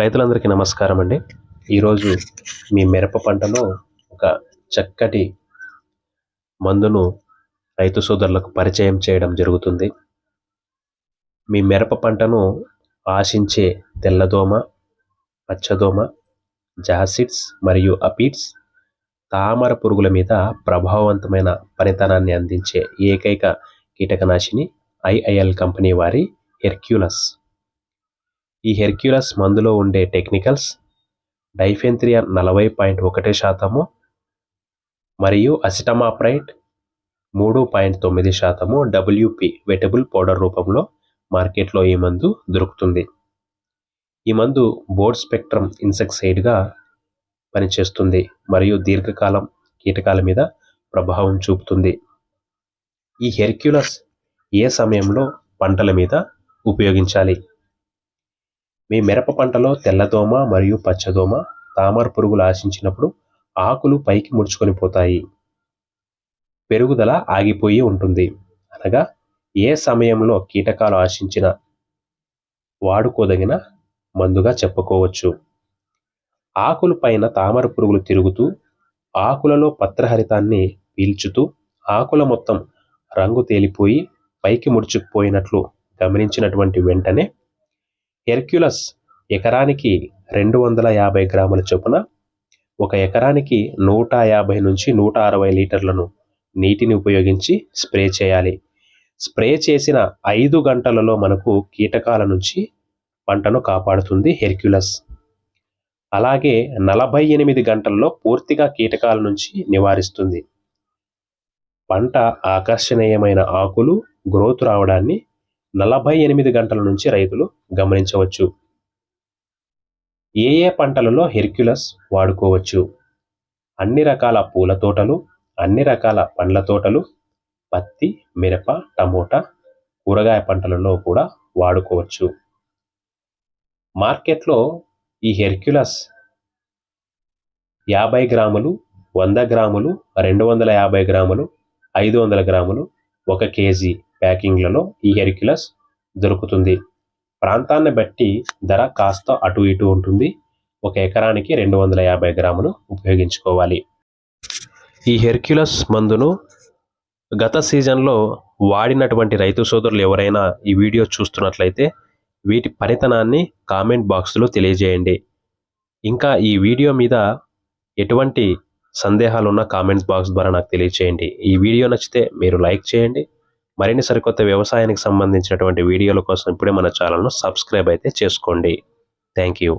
రైతులందరికీ నమస్కారం అండి. ఈరోజు మీ మిరప పంటలో ఒక చక్కటి మందును రైతు సోదరులకు పరిచయం చేయడం జరుగుతుంది. మీ మిరప పంటను ఆశించే తెల్లదోమ పచ్చదోమ జాసిడ్స్ మరియు అపీడ్స్ తామర పురుగుల మీద ప్రభావవంతమైన పనితనాన్ని అందించే ఏకైక కీటకనాశిని ఐఐఎల్ కంపెనీ వారి హెర్క్యులస్. ఈ హెర్క్యులస్ మందులో ఉండే టెక్నికల్స్ డైఫెంత్రియా నలభై పాయింట్ ఒకటి శాతము మరియు అసిటమాప్రైట్ మూడు పాయింట్ తొమ్మిది శాతము డబ్ల్యూపి వెటబుల్ పౌడర్ రూపంలో మార్కెట్లో ఈ మందు దొరుకుతుంది. ఈ మందు బోర్డ్ స్పెక్ట్రమ్ ఇన్సెక్సైడ్గా పనిచేస్తుంది మరియు దీర్ఘకాలం కీటకాల మీద ప్రభావం చూపుతుంది. ఈ హెర్క్యులస్ ఏ సమయంలో పంటల మీద ఉపయోగించాలి? మీ మిరప పంటలో తెల్లదోమ మరియు పచ్చదోమ తామర పురుగులు ఆశించినప్పుడు ఆకులు పైకి ముడుచుకొని పోతాయి. పెరుగుదల ఆగిపోయి ఉంటుంది. అనగా ఏ సమయంలో కీటకాలు ఆశించిన వాడుకోదగిన మందుగా చెప్పుకోవచ్చు. ఆకుల పైన తామర పురుగులు తిరుగుతూ ఆకులలో పత్రహరితాన్ని పీల్చుతూ ఆకుల మొత్తం రంగు తేలిపోయి పైకి ముడుచుకుపోయినట్లు గమనించినటువంటి వెంటనే హెర్క్యులస్ ఎకరానికి రెండు వందల యాభై గ్రాముల చొప్పున ఒక ఎకరానికి నూట యాభై నుంచి నూట అరవై లీటర్లను నీటిని ఉపయోగించి స్ప్రే చేయాలి. స్ప్రే చేసిన ఐదు గంటలలో మనకు కీటకాల నుంచి పంటను కాపాడుతుంది హెర్క్యులస్. అలాగే నలభై ఎనిమిది గంటల్లో పూర్తిగా కీటకాల నుంచి నివారిస్తుంది. పంట ఆకర్షణీయమైన ఆకులు గ్రోత్ రావడాన్ని నలభై ఎనిమిది గంటల నుంచి రైతులు గమనించవచ్చు. ఏ ఏ పంటలలో హెర్క్యులస్ వాడుకోవచ్చు? అన్ని రకాల పూల తోటలు అన్ని రకాల పండ్ల తోటలు పత్తి మిరప టమోటా కూరగాయ పంటలలో కూడా వాడుకోవచ్చు. మార్కెట్లో ఈ హెర్క్యులస్ యాభై గ్రాములు వంద గ్రాములు రెండు వందల యాభై గ్రాములు ఐదు వందల గ్రాములు ఒక కేజీ ప్యాకింగ్లలో ఈ హెరిక్యులస్ దొరుకుతుంది. ప్రాంతాన్ని బట్టి ధర కాస్త అటు ఇటు ఉంటుంది. ఒక ఎకరానికి రెండు వందల యాభై గ్రాములు ఉపయోగించుకోవాలి. ఈ హెర్క్యులస్ మందును గత సీజన్లో వాడినటువంటి రైతు సోదరులు ఎవరైనా ఈ వీడియో చూస్తున్నట్లయితే వీటి పనితనాన్ని కామెంట్ బాక్స్లో తెలియజేయండి. ఇంకా ఈ వీడియో మీద ఎటువంటి సందేహాలు ఉన్న కామెంట్స్ బాక్స్ ద్వారా నాకు తెలియచేయండి. ఈ వీడియో నచ్చితే మీరు లైక్ చేయండి. మరిన్ని సరికొత్త వ్యవసాయానికి సంబంధించినటువంటి వీడియోల కోసం ఇప్పుడే మన ఛానల్ను సబ్స్క్రైబ్ అయితే చేసుకోండి. Thank you